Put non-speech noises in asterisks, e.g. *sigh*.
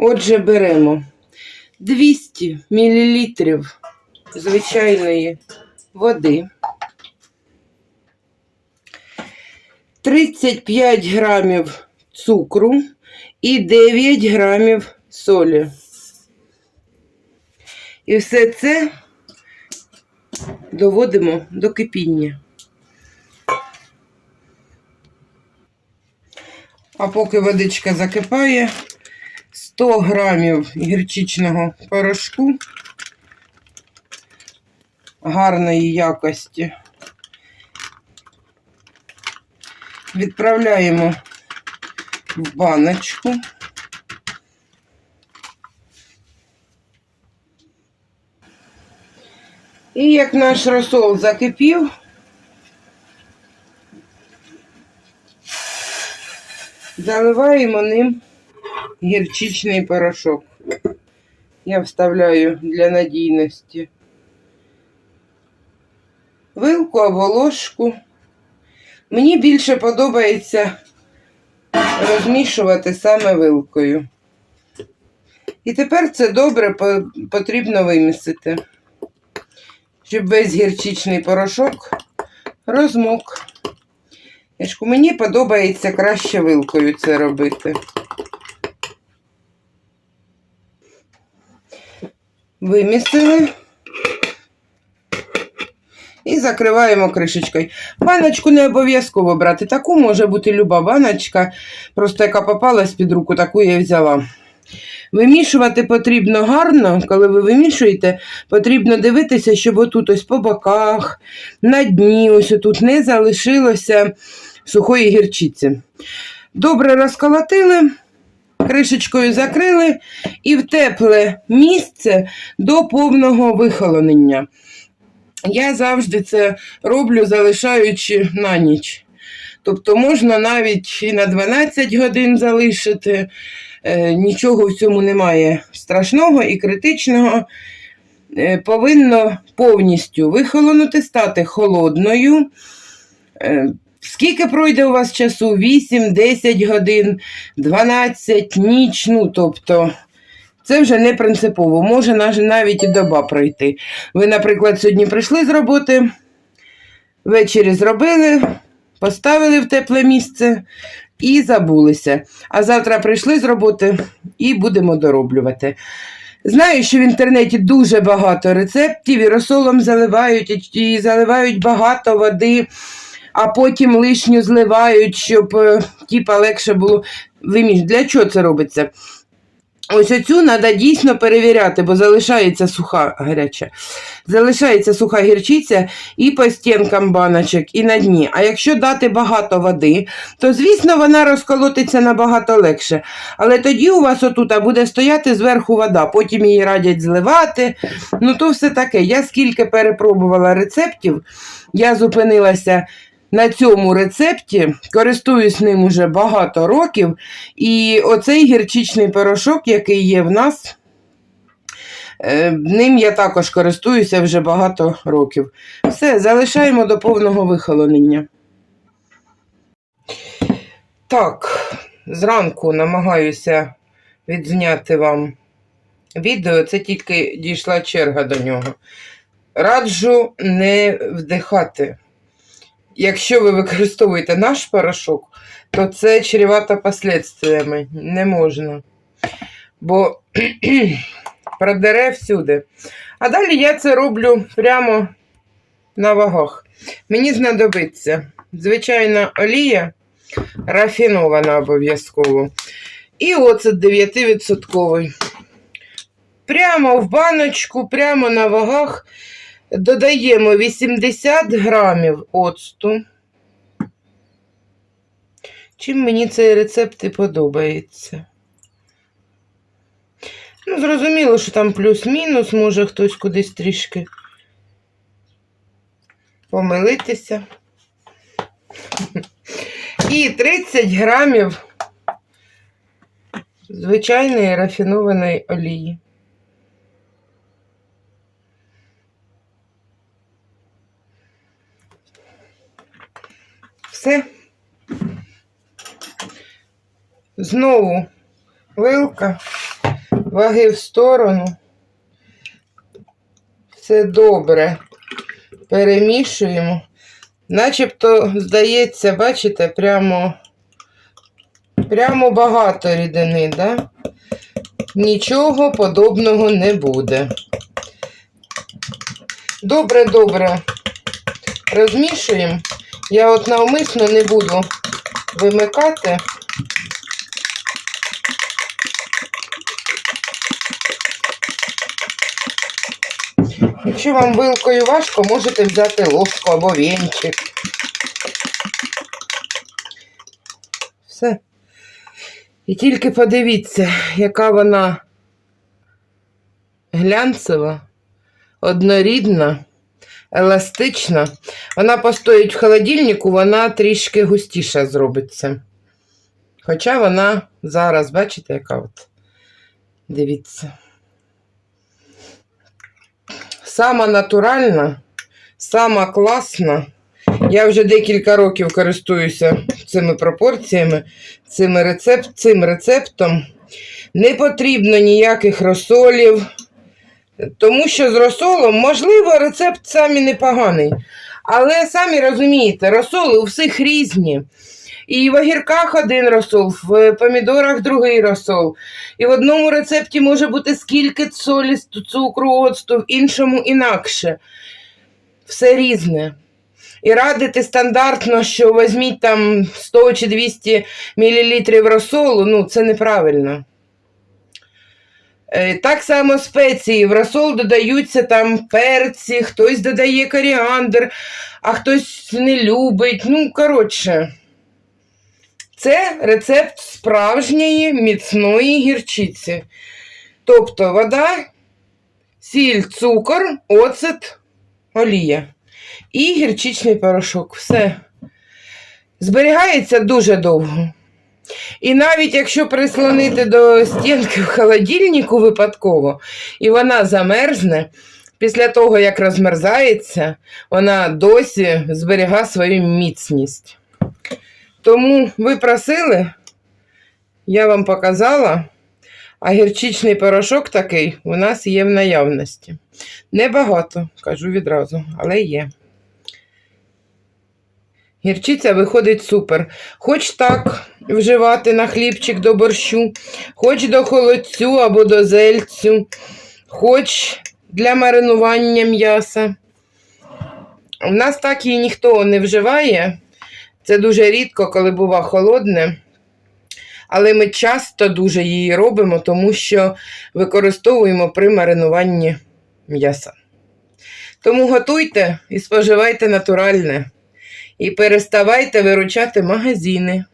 Отже, беремо 200 мл звичайної води, 35 грамів цукру і 9 грамів солі. І все це доводимо до кипіння. А поки водичка закипає, 100 грамів гірчичного порошку гарної якості. Відправляємо в баночку. І як наш розсол закипів, заливаємо ним гірчичний порошок. Я вставляю для надійності вилку або ложку. Мені більше подобається розмішувати саме вилкою. І тепер це добре потрібно вимісити, щоб весь гірчичний порошок розмок. Яшку, мені подобається краще вилкою це робити. Вимісили. І закриваємо кришечкою. Баночку не обов'язково брати. Таку може бути люба баночка, просто яка попалась під руку, таку я взяла. Вимішувати потрібно гарно, коли ви вимішуєте, потрібно дивитися, щоб отут ось по боках, на дні, ось тут не залишилося сухої гірчиці. Добре розколотили, кришечкою закрили і в тепле місце до повного вихолонення. Я завжди це роблю, залишаючи на ніч. Тобто можна навіть і на 12 годин залишити, Е, нічого в цьому немає страшного і критичного. Е, Повинно повністю вихолонути, стати холодною. Е, Скільки пройде у вас часу? 8, 10 годин, 12, ніч, ну тобто. Це вже не принципово, може навіть і доба пройти. Ви, наприклад, сьогодні прийшли з роботи, ввечері зробили, поставили в тепле місце і забулися. А завтра прийшли з роботи і будемо дороблювати. Знаю, що в інтернеті дуже багато рецептів, і розсолом заливають, і- заливають багато води, а потім лишню зливають, щоб е, типа легше було виміш. Для чого це робиться? Ось оцю треба дійсно перевіряти, бо залишається суха гаряча. Залишається суха гірчиця і по стінкам баночок, і на дні. А якщо дати багато води, то, звісно, вона розколотиться набагато легше. Але тоді у вас отут буде стояти зверху вода, потім її радять зливати. Ну, то все таке. Я скільки перепробувала рецептів, я зупинилася на цьому рецепті, користуюсь ним уже багато років. І оцей гірчичний порошок, який є в нас, е, ним я також користуюся вже багато років. Все, залишаємо до повного вихолонення. Так, зранку намагаюся відзняти вам відео, це тільки дійшла черга до нього. Раджу не вдихати. Якщо ви використовуєте наш порошок, то це чревато последствиями. Не можна. Бо *clears throat* продере всюди. А далі я це роблю прямо на вагах. Мені знадобиться звичайна олія, рафінована обов'язково. І оцет 9%. Прямо в баночку, прямо на вагах додаємо 80 грамів оцту. Чим мені цей рецепт і подобається. Ну, зрозуміло, що там плюс-мінус, може хтось кудись трішки помилитися. І 30 грамів звичайної рафінованої олії. Все. Знову вилка, ваги в сторону. Все добре. Перемішуємо. Начебто, здається, бачите, прямо, прямо багато рідини, да? Нічого подобного не буде. Добре, добре. Розмішуємо. Я от навмисно не буду вимикати. Якщо вам вилкою важко, можете взяти ложку або вінчик. Все. І тільки подивіться, яка вона глянцева, однорідна, еластична. Вона постоїть в холодильнику, вона трішки густіша зробиться. Хоча вона зараз, бачите, яка от. Дивіться. Сама натуральна, сама класна. Я вже декілька років користуюся цими пропорціями, цими рецепт, цим рецептом. Не потрібно ніяких розсолів, тому що з розсолом, можливо, рецепт самі непоганий. Але самі розумієте, розсоли у всіх різні. І в огірках один розсол, в помідорах другий розсол. І в одному рецепті може бути скільки солі, цукру, оцту, в іншому інакше. Все різне. І радити стандартно, що візьміть там 100 чи 200 мл розсолу, ну це неправильно. Е, Так само спеції. В розсол додаються там перці, хтось додає коріандр, а хтось не любить. Ну, коротше. Це рецепт справжньої міцної гірчиці. Тобто вода, сіль, цукор, оцет, олія і гірчичний порошок. Все. Зберігається дуже довго. І навіть якщо прислонити до стінки в холодильнику випадково, і вона замерзне, після того, як розмерзається, вона досі зберігає свою міцність. Тому ви просили, я вам показала, а гірчичний порошок такий у нас є в наявності. Небагато, кажу відразу, але є. Гірчиця виходить супер. Хоч так вживати на хлібчик до борщу, хоч до холодцю або до зельцю, хоч для маринування м'яса. У нас так її ніхто не вживає. Це дуже рідко, коли бува холодне. Але ми часто дуже її робимо, тому що використовуємо при маринуванні м'яса. Тому готуйте і споживайте натуральне. І переставайте виручати магазини.